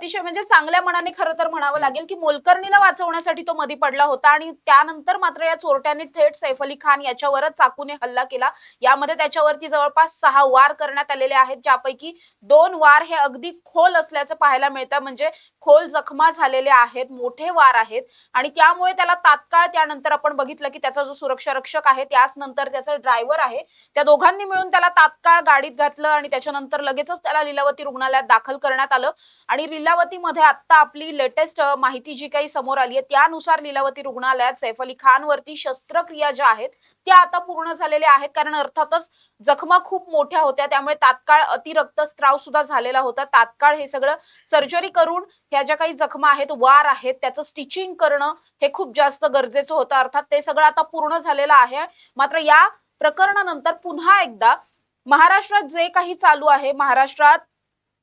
अतिशय म्हणजे चांगल्या मनाने खरं तर म्हणावं लागेल की मोलकर्णीला वाचवण्यासाठी तो मधी पडला होता आणि त्यानंतर मात्र या चोरट्यांनी थेट सैफ अली खान याच्यावरच चाकूने हल्ला केला. यामध्ये त्याच्यावरती जवळपास सहा वार करण्यात आलेले आहेत ज्यापैकी दोन वार हे अगदी खोल असल्याचं पाहायला मिळतं. म्हणजे खोल जखमा झालेले आहेत मोठे वार आहेत आणि त्यामुळे त्याला तात्काळ त्यानंतर आपण बघितलं की त्याचा जो सुरक्षा रक्षक आहे त्याच नंतर त्याचा ड्रायव्हर आहे त्या दोघांनी मिळून त्याला तात्काळ गाडीत घातलं आणि त्याच्यानंतर लगेचच त्याला लीलावती रुग्णालयात दाखल करण्यात आलं. आणि लीलावतीमध्ये आता आपली लेटेस्ट माहिती जी काही समोर आली आहे त्यानुसार लीलावती रुग्णालयात सैफ अली खान वरती शस्त्रक्रिया ज्या आहेत त्या आता पूर्ण झालेल्या आहेत. कारण अर्थातच जखमा खूप मोठ्या होत्या. त्यामुळे तात्काळ अतिरक्तस्राव सुद्धा झालेला होता. तात्काळ हे सगळं सर्जरी करून ह्या ज्या काही जखमा आहेत वार आहेत त्याचं स्टिचिंग करणं हे खूप जास्त गरजेचं होतं. अर्थात ते सगळं आता पूर्ण झालेलं आहे. मात्र या प्रकरणानंतर पुन्हा एकदा महाराष्ट्रात जे काही चालू आहे महाराष्ट्रात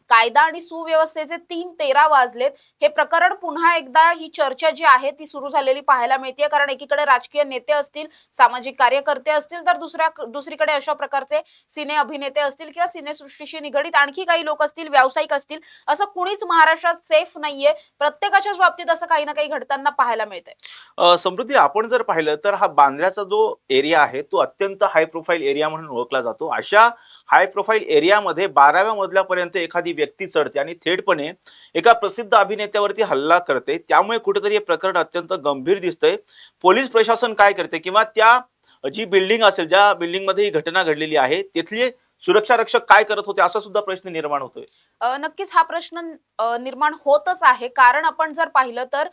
कायदा आणि सुव्यवस्थेचे तीन तेरा वाजलेत. हे प्रकरण पुन्हा एकदा ही चर्चा जी आहे ती सुरू झालेली पाहायला मिळते कारण एकीकडे राजकीय नेते असतील सामाजिक कार्यकर्ते असतील तर दुसऱ्या दुसरीकडे अशा प्रकारचे सिने अभिनेते असतील किंवा सिनेसृष्टीशी निगडीत आणखी काही लोक असतील व्यावसायिक असतील असं कुणीच महाराष्ट्रात सेफ नाहीये. प्रत्येकाच्याच बाबतीत असं काही ना काही घडताना पाहायला मिळतंय. समृद्धी आपण जर पाहिलं तर हा बांद्र्याचा जो एरिया आहे तो अत्यंत हाय प्रोफाईल एरिया म्हणून ओळखला जातो. अशा हाय प्रोफाईल एरियामध्ये बाराव्या मजल्यापर्यंत एखादी व्यक्ती चढते आणि थेटपणे एका प्रसिद्ध अभिनेत्यावरती हल्ला करते. त्यामुळे कुठेतरी हे प्रकरण अत्यंत गंभीर दिसतंय. पोलीस प्रशासन काय करते किंवा त्या जी बिल्डिंग असेल ज्या बिल्डिंगमध्ये ही घटना घडलेली आहे तिथले सुरक्षा रक्षक काय करत होते असा सुद्धा प्रश्न निर्माण होतोय. नक्कीच हा प्रश्न निर्माण होतच आहे. कारण आपण जर पाहिलं तर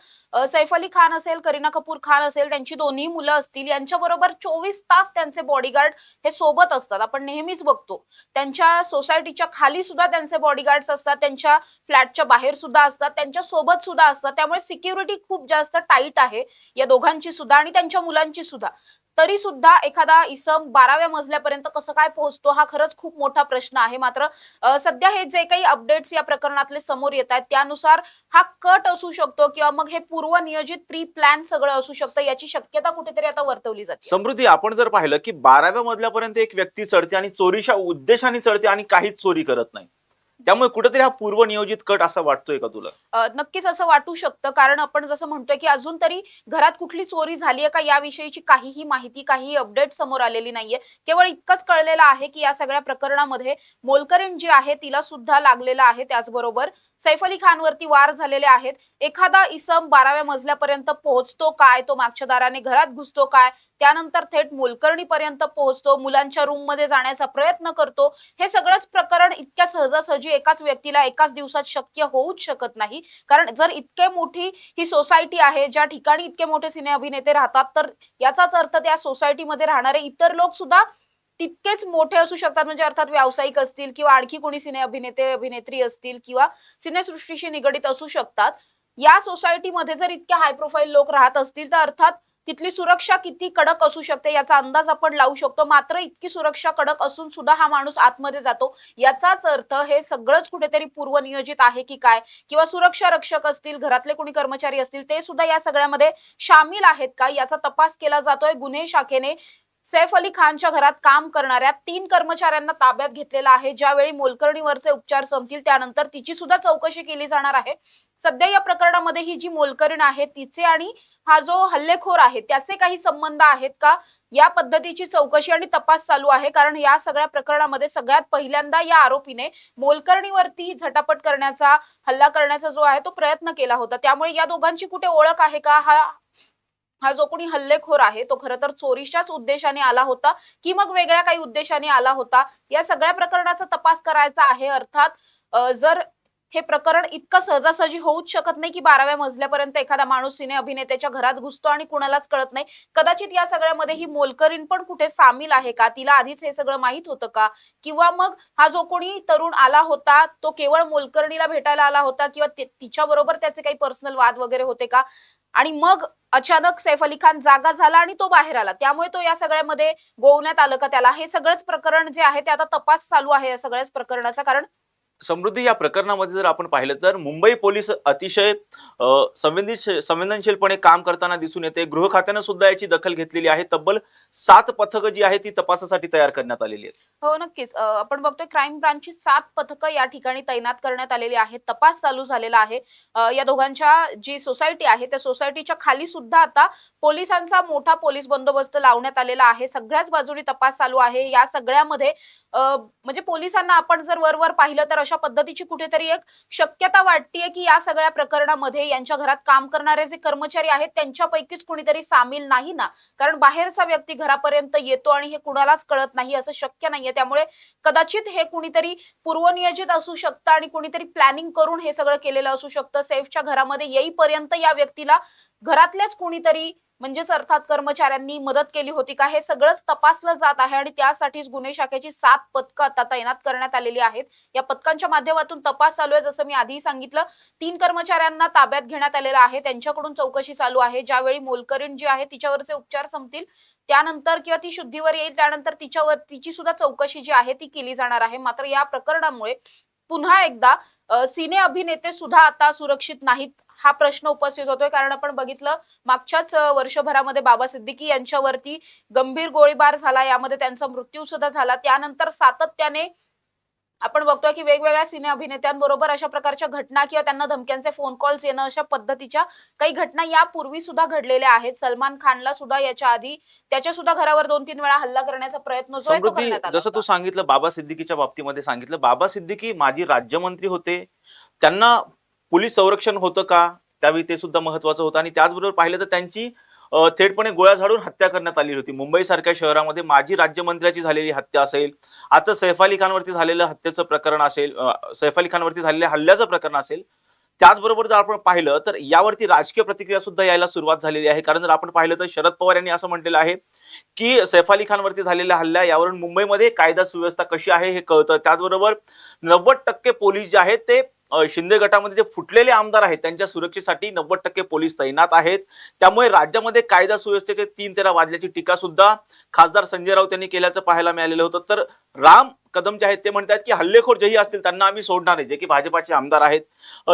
सैफ अली खान असेल करीना कपूर खान असेल त्यांची दोन्ही मुलं असतील यांच्याबरोबर चोवीस तास त्यांचे बॉडीगार्ड हे सोबत असतात. आपण नेहमीच बघतो. त्यांच्या सोसायटीच्या खाली सुद्धा त्यांचे बॉडीगार्ड्स असतात त्यांच्या फ्लॅटच्या बाहेर सुद्धा असतात त्यांच्यासोबत सुद्धा असतात. त्यामुळे सिक्युरिटी खूप जास्त टाईट आहे या दोघांची सुद्धा आणि त्यांच्या मुलांची सुद्धा. तरी सुद्धा एखादा इसम बाराव्या मजल्यापर्यंत कसं काय पोहोचतो हा खरंच खूप मोठा प्रश्न आहे. मात्र सध्या हे जे काही अपडेट्स या प्रकरणातले समोर येत आहेत त्यानुसार हा कट असू शकतो किंवा मग हे पूर्वनियोजित प्री प्लॅन सगळं असू शकतं याची शक्यता कुठेतरी आता वर्तवली जाते. समृद्धी आपण जर पाहिलं की बाराव्या मजल्यापर्यंत एक व्यक्ती चढते आणि चोरीच्या उद्देशाने चढते आणि काहीच चोरी करत नाही. त्यामुळे कुठेतरी हा पूर्वनियोजित कट असा वाटतोय का तुला? नक्कीच असं वाटू शकतं. कारण आपण जसं म्हणतोय की अजून तरी घरात कुठली चोरी झाली आहे का याविषयीची काहीही माहिती काहीही अपडेट समोर आलेली नाहीये. केवळ इतकंच कळलेलं आहे की या सगळ्या प्रकरणामध्ये मोलकरीण जी आहे तिला सुद्धा लागलेलं आहे त्याचबरोबर. सैफ अली खानवरती वार झालेले आहेत. एखादा इसम बाराव्या मजल्यापर्यंत पोहोचतो काय? तो मागच्या दाराने घरात घुसतो काय? त्यानंतर थेट मोलकर्णीपर्यंत पोहोचतो मुलांच्या रूममध्ये जाण्याचा प्रयत्न करतो. हे सगळंच प्रकरण इतक्या सहजासहजी एकाच व्यक्तीला एकाच दिवसात शक्य होऊच शकत नाही. कारण जर इतके मोठी ही सोसायटी आहे ज्या ठिकाणी इतके मोठे सिने अभिनेते राहतात तर याचाच अर्थ त्या सोसायटीमध्ये राहणारे इतर लोक सुद्धा तितकेच मोठे असू शकतात म्हणजे अर्थात व्यावसायिक असतील किंवा आणखी कोणी सिने अभिनेते अभिनेत्री असतील किंवा सिनेसृष्टीशी निगडीत असू शकतात. या सोसायटीमध्ये जर इतके हाय प्रोफाईल लोक राहत असतील तर अर्थात तिथली सुरक्षा किती कडक असू शकते याचा अंदाज आपण लावू शकतो. मात्र इतकी सुरक्षा कडक असून सुद्धा हा माणूस आतमध्ये जातो. याचाच अर्थ हे सगळंच कुठेतरी पूर्वनियोजित आहे की काय? किंवा सुरक्षा रक्षक असतील घरातले कोणी कर्मचारी असतील ते सुद्धा या सगळ्यामध्ये सामील आहेत का? याचा तपास केला जातोय. गुन्हे शाखेने सैफ अली खानच्या घरात काम करणाऱ्या तीन कर्मचाऱ्यांना ताब्यात घेतलेला आहे. ज्यावेळी मोलकर्णीवरचे उपचार संपतील त्यानंतर तिची सुद्धा चौकशी केली जाणार आहे. सध्या या प्रकरणामध्ये ही जी मोलकरीण आहे तिचे आणि हा जो हल्लेखोर आहे त्याचे काही संबंध आहेत का? या पद्धतीची चौकशी आणि तपास चालू आहे. कारण या सगळ्या प्रकरणामध्ये सगळ्यात पहिल्यांदा या आरोपीने मोलकर्णीवरती झटापट करण्याचा हल्ला करण्याचा जो आहे तो प्रयत्न केला होता. त्यामुळे या दोघांची कुठे ओळख आहे का? हा हा जो कोणी हल्लेखोर आहे तो खरं तर चोरीच्याच उद्देशाने आला होता की मग वेगळ्या काही उद्देशाने आला होता? या सगळ्या प्रकरणाचा तपास करायचा आहे. अर्थात जर हे प्रकरण इतकं सहजासहजी होऊच शकत नाही की बाराव्या मजल्यापर्यंत एखादा माणूस सिने अभिनेत्याच्या घरात घुसतो आणि कुणालाच कळत नाही कदाचित या सगळ्यामध्ये ही मोलकरीण पण कुठे सामील आहे का? तिला आधीच हे सगळं माहीत होतं का? किंवा मग हा जो कोणी तरुण आला होता तो केवळ मोलकर्णीला भेटायला आला होता किंवा तिच्या बरोबर त्याचे काही पर्सनल वाद वगैरे होते का? आणि मग अचानक सैफ अली खान जागा झाला आणि तो बाहेर आला. त्यामुळे तो या सगळ्यामध्ये गोवण्यात आलं का त्याला? हे सगळंच प्रकरण जे आहे ते आता तपास चालू आहे या सगळ्याच प्रकरणाचा. कारण समृद्धी या प्रकरणामध्ये जर आपण पाहिलं तर मुंबई पोलीस अतिशय संवेदनशील संवेदनशीलपणे काम करताना दिसून येते. गृह खात्यानं सुद्धा याची दखल घेतलेली आहे. तब्बल सात पथकं जी आहेत ती तपासासाठी तयार करण्यात आलेली आहेत. हो नक्कीच. आपण बघतोय क्राईम ब्रांचची सात पथकं या ठिकाणी तैनात करण्यात आलेली आहेत. तपास चालू झालेला आहे. या दोघांच्या जी सोसायटी आहे त्या सोसायटीच्या खाली सुद्धा आता पोलिसांचा मोठा पोलीस बंदोबस्त लावण्यात आलेला आहे. सगळ्याच बाजूनी तपास चालू आहे. या सगळ्यामध्ये म्हणजे पोलिसांना आपण जर वरवर पाहिलं तर अशा पद्धतीची कुठेतरी एक शक्यता वाटतीये की या सगळ्या प्रकरणामध्ये यांच्या घरात काम करणारे जे कर्मचारी आहेत त्यांच्यापैकीच कुणीतरी सामील नाही ना? कारण बाहेरचा व्यक्ती घरापर्यंत येतो आणि हे कुणालाच कळत नाही असं शक्य नाहीये. त्यामुळे कदाचित हे कुणीतरी पूर्वनियोजित असू शकतं आणि कुणीतरी प्लॅनिंग करून हे सगळं केलेलं असू शकतं. सेफच्या घरामध्ये येईपर्यंत या व्यक्तीला घरातल्याच कुणीतरी म्हणजेच अर्थात कर्मचाऱ्यांनी मदत केली होती का? हे सगळंच तपासलं जात आहे आणि त्यासाठीच गुन्हे शाखेची सात पथकं आता तैनात करण्यात आलेली आहेत. या पथकांच्या माध्यमातून तपास चालू आहे. जसं मी आधी सांगितलं तीन कर्मचाऱ्यांना ताब्यात घेण्यात आलेलं आहे. त्यांच्याकडून चौकशी चालू आहे. ज्यावेळी मोलकरीण जी आहे तिच्यावरचे उपचार संपतील त्यानंतर किंवा ती शुद्धीवर येईल त्यानंतर तिच्यावर तिची सुद्धा चौकशी जी आहे ती केली जाणार आहे. मात्र या प्रकरणामुळे पुन्हा एकदा सिने अभिनेते सुद्धा आता सुरक्षित नाहीत हा प्रश्न उपस्थित होतोय. कारण आपण बघितलं मागच्याच वर्षभरामध्ये बाबा सिद्दीकी यांच्यावरती गंभीर गोळीबार झाला. यामध्ये त्यांचा मृत्यू सुद्धा झाला. त्यानंतर सातत्याने आपण बघतोय की वेगवेगळ्या सिने अभिनेत्यांबरोबर अशा प्रकारच्या घटना किंवा त्यांना धमक्यांचे फोन कॉल्स येणं अशा पद्धतीच्या काही घटना यापूर्वी सुद्धा घडलेल्या आहेत. सलमान खानला सुद्धा याच्या आधी त्याच्या सुद्धा घरावर दोन तीन वेळा हल्ला करण्याचा प्रयत्न जो आहे जसं तू. सांगितलं बाबा सिद्दीकीच्या बाबतीमध्ये सांगितलं बाबा सिद्दीकी माजी राज्यमंत्री होते. त्यांना पोलीस संरक्षण होतं का? त्यावेळी ते सुद्धा महत्वाचं होतं. आणि त्याचबरोबर पाहिलं तर त्यांची थेटपणे गोळ्या झाडून हत्या करण्यात आली होती. मुंबईसारख्या शहरामध्ये माजी राज्यमंत्र्याची झालेली हत्या असेल आता सैफ अली खानवरती झालेलं हत्येचं प्रकरण असेल सैफ अली खानवरती झालेल्या हल्ल्याचं प्रकरण असेल त्याचबरोबर जर आपण पाहिलं तर यावरती राजकीय प्रतिक्रिया सुद्धा यायला सुरुवात झालेली आहे. कारण जर आपण पाहिलं तर शरद पवार यांनी असं म्हटलेलं आहे की सैफ अली खानवरती झालेल्या हल्ल्या यावरून मुंबईमध्ये कायदा सुव्यवस्था कशी आहे हे कळतं. त्याचबरोबर नव्वद टक्के पोलीस जे आहेत ते शिंदे गटामध्ये जे फुटलेले आमदार आहेत त्यांच्या सुरक्षेसाठी नव्वद टक्के पोलीस तैनात आहेत. त्यामुळे राज्यामध्ये कायदा सुव्यवस्थेचे तीन तेरा वाजल्याची टीका सुद्धा खासदार संजय राऊत यांनी केल्याचं पाहायला मिळालेलं होतं. तर राम कदम जे आहेत ते म्हणतात की हल्लेखोर जेही असतील त्यांना आम्ही सोडणार नाही जे की भाजपाचे आमदार आहेत.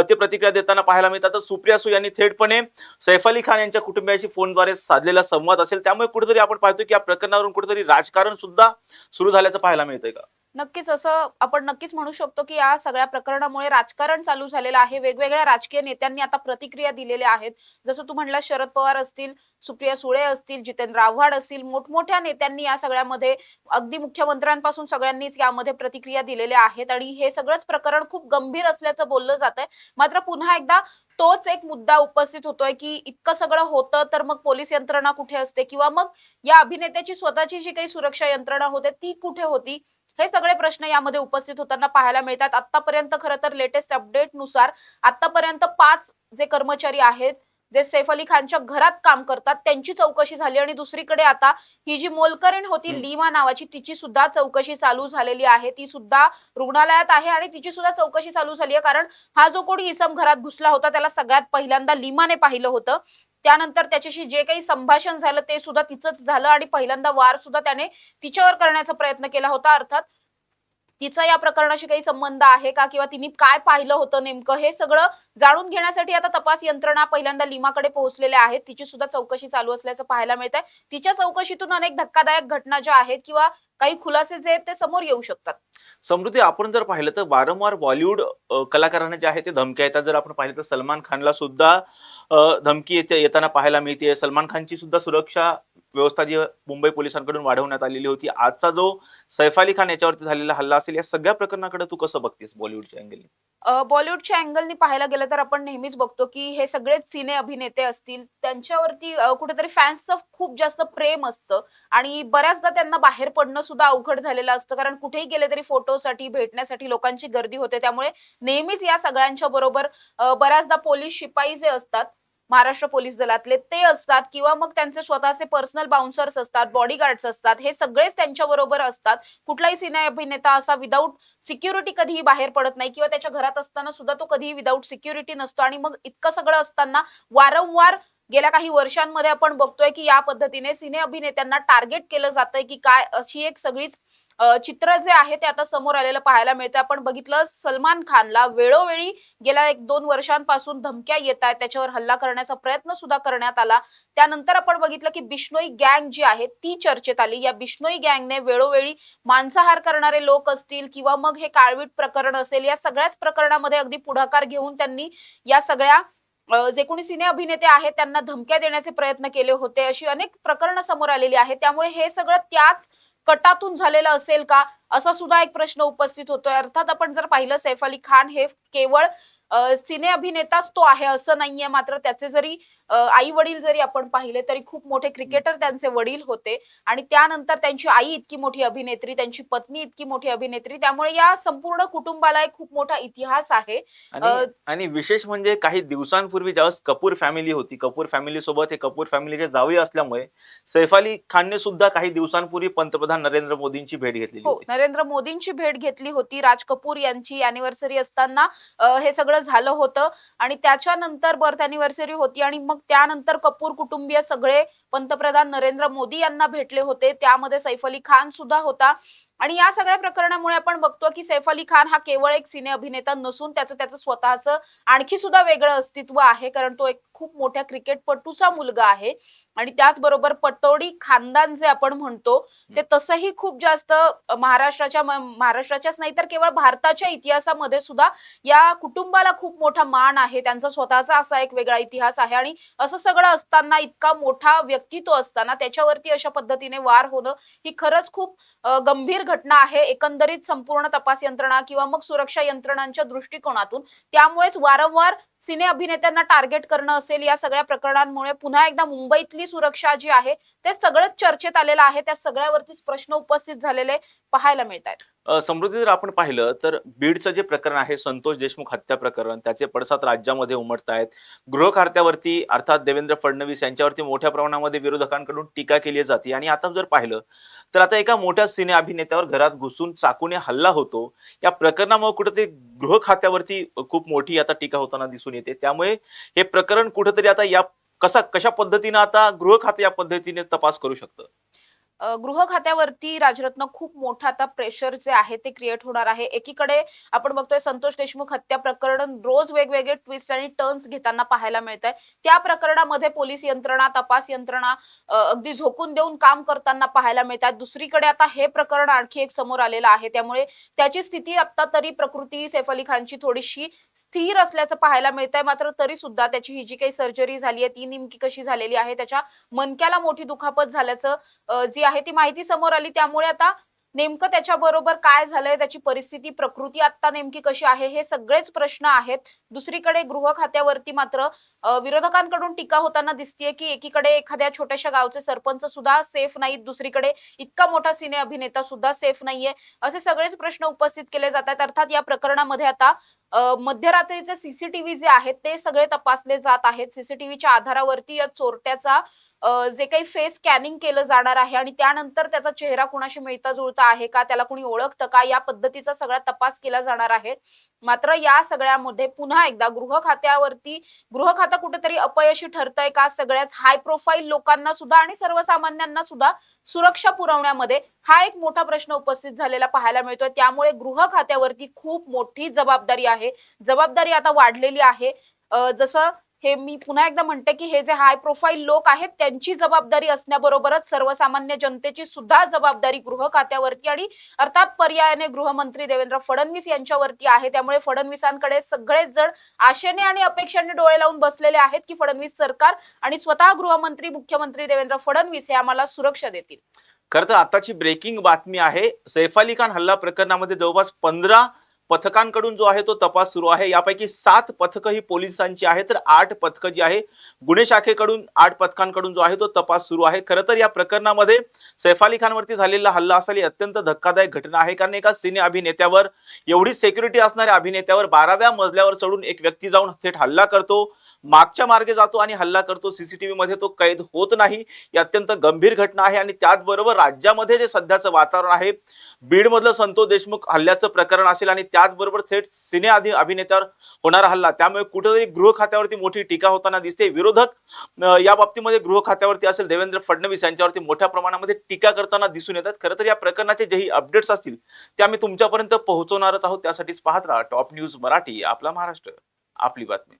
ते प्रतिक्रिया देताना पाहायला मिळतात. तर सुप्रिया सु यांनी थेटपणे सैफ अली खान यांच्या कुटुंबियाशी फोनद्वारे साधलेला संवाद असेल. त्यामुळे कुठेतरी आपण पाहतो की या प्रकरणावरून कुठेतरी राजकारण सुद्धा सुरू झाल्याचं पाहायला मिळतंय का? नक्कीच असं आपण नक्कीच म्हणू शकतो की या सगळ्या प्रकरणामुळे राजकारण चालू झालेलं आहे. वेगवेगळ्या राजकीय नेत्यांनी आता प्रतिक्रिया दिलेल्या आहेत. जसं तू म्हणला शरद पवार असतील सुप्रिया सुळे असतील जितेंद्र आव्हाड असतील मोठमोठ्या नेत्यांनी या सगळ्यामध्ये अगदी मुख्यमंत्र्यांपासून सगळ्यांनीच यामध्ये प्रतिक्रिया दिलेल्या आहेत. आणि हे सगळंच प्रकरण खूप गंभीर असल्याचं बोललं जात आहे मात्र पुन्हा एकदा तोच एक मुद्दा उपस्थित होतोय की इतकं सगळं होतं तर मग पोलीस यंत्रणा कुठे असते? किंवा मग या अभिनेत्याची स्वतःची जी काही सुरक्षा यंत्रणा होते ती कुठे होती? हे सगळे प्रश्न यामध्ये उपस्थित होताना पाहायला मिळतात. आतापर्यंत खरं तर लेटेस्ट अपडेटनुसार आतापर्यंत पाच जे कर्मचारी आहेत जे सैफ अली खानच्या घरात काम करतात त्यांची चौकशी झाली आणि दुसरीकडे आता ही जी मोलकरीण होती. लीमा नावाची तिची सुद्धा चौकशी चालू झालेली आहे. ती सुद्धा रुग्णालयात आहे आणि तिची सुद्धा चौकशी चालू झाली आहे. कारण हा जो कोणी इसम घरात घुसला होता त्याला सगळ्यात पहिल्यांदा लीमाने पाहिलं होतं. त्यानंतर त्याच्याशी जे काही संभाषण झालं ते सुद्धा तिचंच झालं आणि पहिल्यांदा वार सुद्धा त्याने तिच्यावर करण्याचा प्रयत्न केला होता. अर्थात तिचा या प्रकरणाशी काही संबंध आहे का? किंवा तिने काय पाहिलं होतं नेमकं? हे सगळं जाणून घेण्यासाठी आता तपास यंत्रणा पहिल्यांदा लिमाकडे पोहोचलेल्या आहेत. तिची सुद्धा चौकशी चालू असल्याचं पाहायला मिळत आहे तिच्या चौकशीतून अनेक धक्कादायक घटना ज्या आहेत किंवा काही खुलासे जे आहेत ते समोर येऊ शकतात. समृद्धी आपण जर पाहिलं तर वारंवार बॉलिवूड कलाकारांना जे आहे ते धमक्या येतात. जर आपण पाहिलं तर सलमान खानला सुद्धा धमकी येते येताना पाहायला मिळते. सलमान खानची सुद्धा सुरक्षा व्यवस्था जी मुंबई पोलिसांकडून वाढवण्यात आलेली होती आजचा जो सैफ अली खान याच्यावरती झालेला हल्ला असेल या सगळ्या प्रकरणाकडे तू कसं बघतेस बॉलिवूडच्या अँगलने बॉलिवूडच्या अँगलनी पाहायला गेलं तर आपण नेहमीच बघतो की हे सगळेच सिने अभिनेते असतील त्यांच्यावरती कुठेतरी फॅन्सचं खूप जास्त प्रेम असतं आणि बऱ्याचदा त्यांना बाहेर पडणं सुद्धा अवघड झालेलं असतं कारण कुठेही गेले तरी फोटोसाठी भेटण्यासाठी लोकांची गर्दी होते. त्यामुळे नेहमीच या सगळ्यांच्या बरोबर बऱ्याचदा पोलीस शिपाई जे असतात महाराष्ट्र पोलीस दलातले ते असतात किंवा मग त्यांचे स्वतःचे पर्सनल बाउन्सर्स असतात बॉडीगार्ड्स असतात हे सगळेच त्यांच्या बरोबर असतात. कुठलाही सिने अभिनेता असा विदाऊट सिक्युरिटी कधीही बाहेर पडत नाही किंवा त्याच्या घरात असताना सुद्धा तो कधीही विदाऊट सिक्युरिटी नसतो. आणि मग इतकं सगळं असताना वारंवार गेल्या काही वर्षांमध्ये आपण बघतोय की या पद्धतीने सिने अभिनेत्यांना टार्गेट केलं जातंय की काय अशी एक सगळीच चित्र जे आहे ते आता समोर आलेलं पाहायला मिळतं आपण बघितलं सलमान खानला वेळोवेळी गेल्या एक दोन वर्षांपासून धमक्या येत आहेत त्याच्यावर हल्ला करण्याचा प्रयत्न सुद्धा करण्यात आला. त्यानंतर आपण बघितलं की बिश्नोई गँग जी आहे ती चर्चेत आली. या बिश्नोई गँगने वेळोवेळी मांसाहार करणारे लोक असतील किंवा मग हे काळवीट प्रकरण असेल या सगळ्याच प्रकरणामध्ये अगदी पुढाकार घेऊन त्यांनी या सगळ्या जे कोणी सिने अभिनेते आहेत त्यांना धमक्या देण्याचे प्रयत्न केले होते अशी अनेक प्रकरणं समोर आलेली आहेत. त्यामुळे हे सगळं त्याच कटातून झालेलं असेल का? असा सुद्धा एक प्रश्न उपस्थित होतोय. अर्थात आपण जर पाहिलं सैफ अली खान हे केवळ सिने अभिनेताच तो आहे असं नाहीये. मात्र त्याचे जरी आई वडील जरी आपण पाहिले तरी खूप मोठे क्रिकेटर त्यांचे वडील होते आणि त्यानंतर त्यांची आई इतकी मोठी अभिनेत्री त्यांची पत्नी इतकी मोठी अभिनेत्री त्यामुळे या संपूर्ण कुटुंबाला एक खूप मोठा इतिहास आहे. आणि विशेष म्हणजे काही दिवसांपूर्वी ज्यावेळेस कपूर फॅमिली होती कपूर फॅमिली सोबत हे कपूर फॅमिलीचे जावे असल्यामुळे सैफ अली खानने सुद्धा काही दिवसांपूर्वी पंतप्रधान नरेंद्र मोदींची भेट घेतलेली हो नरेंद्र मोदींची भेट घेतली होती. राज कपूर यांची अॅनिव्हर्सरी असताना हे सगळं झालं होतं आणि त्याच्यानंतर बर्थ अॅनिव्हर्सरी होती आणि मग त्यानंतर कपूर कुटुंबीय सगळे पंतप्रधान नरेंद्र मोदी यांना भेटले होते. त्यामध्ये सैफ अली खान सुद्धा होता. आणि या सगळ्या प्रकरणामुळे आपण बघतो की सैफ अली खान हा केवळ एक सिने अभिनेता नसून त्याचं त्याचं स्वतःचं आणखी सुद्धा वेगळं अस्तित्व आहे कारण तो एक खूप मोठ्या क्रिकेटपटूचा मुलगा आहे. आणि त्याचबरोबर पटोडी खानदान जे आपण म्हणतो ते तसंही खूप जास्त महाराष्ट्राच्या महाराष्ट्राच्याच नाही तर केवळ भारताच्या इतिहासामध्ये सुद्धा या कुटुंबाला खूप मोठा मान आहे. त्यांचा स्वतःचा असा एक वेगळा इतिहास आहे. आणि असं सगळं असताना इतका मोठा व्यक्तित्व असताना त्याच्यावरती अशा पद्धतीने वार होणं ही खरंच खूप गंभीर घटना आहे एकंदरीत संपूर्ण तपास यंत्रणा किंवा मग सुरक्षा यंत्रणांच्या दृष्टिकोनातून. त्यामुळेच वारंवार सिने अभिनेत्यांना टार्गेट करणं असेल या सगळ्या प्रकरणांमुळे पुन्हा एकदा मुंबईतली सुरक्षा जी आहे ते सगळंच चर्चेत आलेलं आहे. त्या सगळ्यावरतीच प्रश्न उपस्थित झालेले. पाहायला मिळत आहेत समृद्धी जर आपण पाहिलं तर बीडचं जे प्रकरण आहे संतोष देशमुख हत्या प्रकरण त्याचे पडसाद राज्यामध्ये उमटत आहेत गृह खात्यावरती अर्थात देवेंद्र फडणवीस यांच्यावरती मोठ्या प्रमाणामध्ये विरोधकांकडून टीका केली जाते. आणि आता जर पाहिलं तर आता एका मोठ्या सिने अभिनेत्यावर घरात घुसून चाकूने हल्ला होतो. या प्रकरणामुळे कुठेतरी गृह खात्यावरती खूप मोठी आता टीका होताना दिसून येते. त्यामुळे हे प्रकरण कुठेतरी आता या कसा कशा पद्धतीनं आता गृह खाते या पद्धतीने तपास करू शकतं? गृह खात्यावरती राजरत्न खूप मोठा आता प्रेशर जे आहे ते क्रिएट होणार आहे. एकीकडे आपण बघतोय संतोष देशमुख हत्या प्रकरण रोज वेगवेगळे ट्विस्ट आणि टर्न्स घेताना पाहायला मिळत आहे त्या प्रकरणामध्ये पोलीस यंत्रणा तपास यंत्रणा अगदी झोकून देऊन काम करताना पाहायला मिळत आहे दुसरीकडे आता हे प्रकरण आणखी एक समोर आलेलं आहे. त्यामुळे त्याची स्थिती आता तरी प्रकृती सैफ अली खानची थोडीशी स्थिर असल्याचं पाहायला मिळत आहे मात्र तरी सुद्धा त्याची ही जी काही सर्जरी झाली आहे ती नेमकी कशी झालेली आहे त्याच्या मनक्याला मोठी दुखापत झाल्याचं जी आहे ती माहिती समोर आली. त्यामुळे आता नेमकं त्याच्या बरोबर काय झालंय त्याची परिस्थिती प्रकृती आता नेमकी कशी आहे हे सगळेच प्रश्न आहेत. दुसरीकडे गृह खात्यावरती मात्र विरोधकांकडून टीका होताना दिसतीये की एकीकडे एखाद्या छोट्याशा गावचे सरपंच सुद्धा सेफ नाहीत. दुसरीकडे इतका मोठा सिने अभिनेता सुद्धा सेफ नाहीये. असे सगळेच प्रश्न उपस्थित केले जात आहेत. अर्थात या प्रकरणामध्ये आता मध्यरात्रीचे सीसीटीव्ही जे आहेत ते सगळे तपासले जात आहेत. सीसीटीव्हीच्या आधारावरती या चोरट्याचा जे काही फेस स्कॅनिंग केलं जाणार आहे आणि त्यानंतर त्याचा चेहरा कुणाशी मिळता जुळता आहे का त्याला कुणी ओळखतं का या पद्धतीचा सगळा तपास केला जाणार आहे. मात्र या सगळ्यामध्ये पुन्हा एकदा गृह खात्यावरती गृह खातं कुठेतरी अपयशी ठरतंय का सगळ्यात हाय प्रोफाईल लोकांना सुद्धा आणि सर्वसामान्यांना सुद्धा सुरक्षा पुरवण्यामध्ये हा एक मोठा प्रश्न उपस्थित झालेला पाहायला मिळतोय. त्यामुळे गृह खात्यावरती खूप मोठी जबाबदारी आहे. जबाबदारी आता वाढलेली आहे. जसं हे मी पुन्हा एकदा म्हणते की हे जे हाय प्रोफाईल लोक आहेत त्यांची जबाबदारी असण्याबरोबरच सर्वसामान्य जनतेची सुद्धा जबाबदारी गृह खात्यावरती आणि अर्थात पर्यायाने गृहमंत्री देवेंद्र फडणवीस यांच्यावरती आहे. त्यामुळे फडणवीसांकडे सगळेच जण आशेने आणि अपेक्षेने डोळे लावून बसलेले आहेत की फडणवीस सरकार आणि स्वतः गृहमंत्री मुख्यमंत्री देवेंद्र फडणवीस हे आम्हाला सुरक्षा देतील. खर तर आताची ब्रेकिंग बातमी आहे सैफ अली खान हल्ला प्रकरणामध्ये जवळपास पंधरा पथकांकडून जो आहे तो तपास सुरू आहे. यापैकी सात पथकं ही पोलिसांची आहे तर आठ पथकं जी आहे गुन्हे शाखेकडून आठ पथकांकडून जो आहे तो तपास सुरू आहे. खरं तर या प्रकरणामध्ये सैफ अली खानवरती झालेला हल्ला असेल ही अत्यंत धक्कादायक घटना आहे कारण एका सिने अभिनेत्यावर एवढी सेक्युरिटी असणाऱ्या अभिनेत्यावर बाराव्या मजल्यावर चढून एक व्यक्ती जाऊन थेट हल्ला करतो. मागच्या मार्गे जातो आणि हल्ला करतो. सीसीटीव्ही मध्ये तो कैद होत नाही. ही अत्यंत गंभीर घटना आहे आणि त्याचबरोबर राज्यामध्ये जे सध्याचं वातावरण आहे बीडमधलं संतोष देशमुख हल्ल्याचं प्रकरण असेल आणि त्याचबरोबर थेट सिने आधी अभिनेत्यावर होणारा हल्ला. त्यामुळे कुठेतरी गृह खात्यावरती मोठी टीका होताना दिसते. विरोधक या बाबतीमध्ये गृह खात्यावरती असेल देवेंद्र फडणवीस यांच्यावरती मोठ्या प्रमाणामध्ये टीका करताना दिसून येतात. खरं तर या प्रकरणाचे जेही अपडेट्स असतील ते आम्ही तुमच्यापर्यंत पोहोचवणारच आहोत. त्यासाठीच पाहत राहा. टॉप न्यूज मराठी आपला महाराष्ट्र. आपली बातमी.